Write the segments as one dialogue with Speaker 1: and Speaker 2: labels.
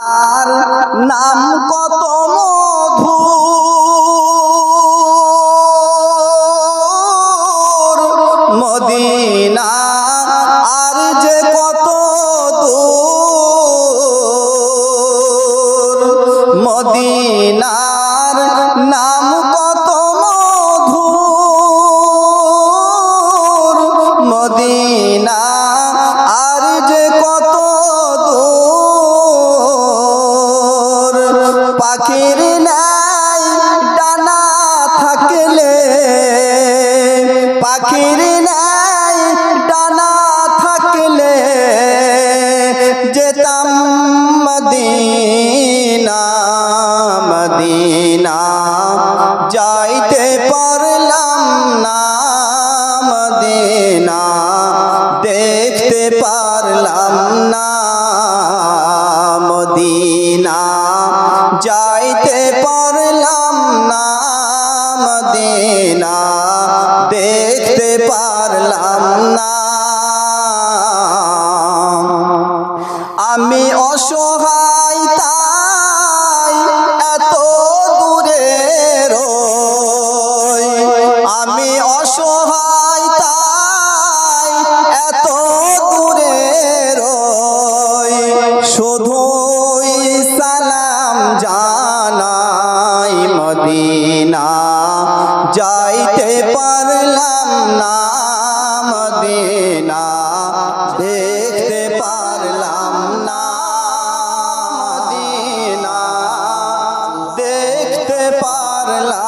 Speaker 1: আর নাম কত মধু মদিনা থাকলে পাখির মদিনা দেখতে পারলাম না মদিনা। দেখতে পারলাম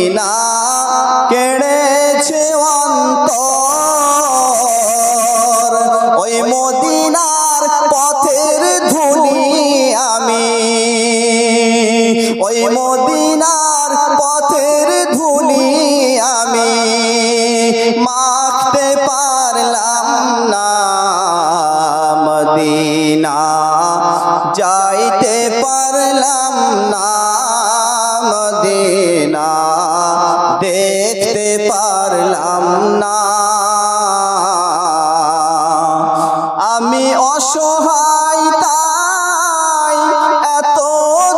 Speaker 1: পারলাম না দেখতে পারলাম না। আমি অসহায় তাই এত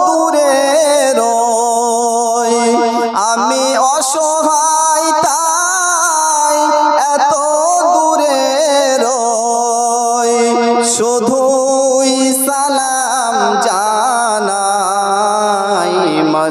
Speaker 1: দূরে রই। আমি অসহায় তাই এত দূরে রই। শুধুই